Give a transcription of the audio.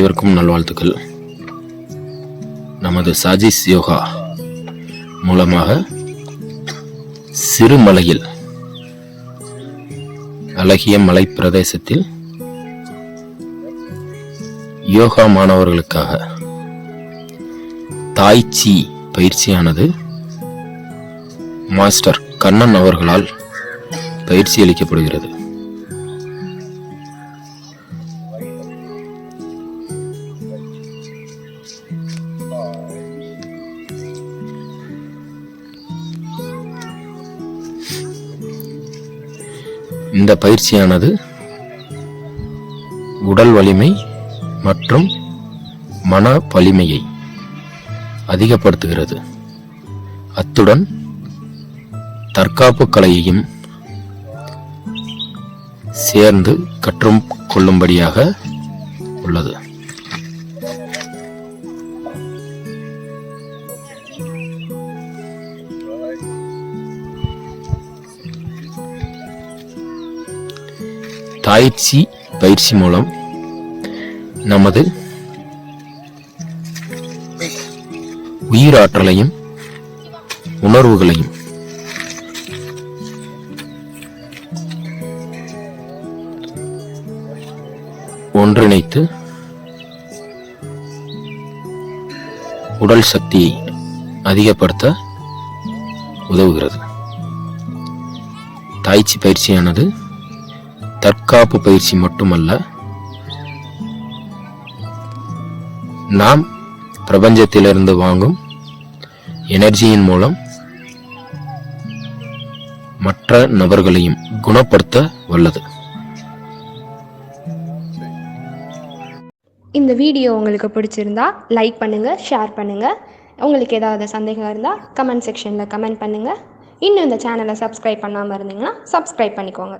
அனைவருக்கும் நல்வாழ்த்துக்கள். நமது சாஜிஸ் யோகா மூலமாக சிறுமலையில் அழகிய மலை பிரதேசத்தில் யோகா மாணவர்களுக்காக தாய்ச்சி பயிற்சியானது மாஸ்டர் கண்ணன் அவர்களால் பயிற்சி அளிக்கப்படுகிறது. இந்த பயிற்சியானது உடல் வலிமை மற்றும் மன வலிமையை அதிகப்படுத்துகிறது. அத்துடன் தற்காப்பு கலையையும் சேர்ந்து கற்றும் கொள்ளும்படியாக உள்ளது. தாய்ச்சி பயிற்சி மூலம் நமது உயிராற்றலையும் உணர்வுகளையும் ஒன்றிணைத்து உடல் சக்தியை அதிகப்படுத்த உதவுகிறது. தாய்ச்சி பயிற்சியானது தற்காப்பு பயிற்சி மட்டுமல்ல நாம் பிரபஞ்சத்திலிருந்து வாங்கும் எனர்ஜியின் மூலம் மற்ற நபர்களையும் குணப்படுத்த வல்லது. இந்த வீடியோ உங்களுக்கு பிடிச்சிருந்தா லைக் பண்ணுங்கள் ஷேர் பண்ணுங்கள் உங்களுக்கு ஏதாவது சந்தேகம் இருந்தால் கமெண்ட் செக்ஷனில் கமெண்ட் பண்ணுங்கள் இன்னும் இந்த சேனலை சப்ஸ்கிரைப் பண்ணாமல் இருந்தீங்கன்னா சப்ஸ்கிரைப் பண்ணிக்கோங்க.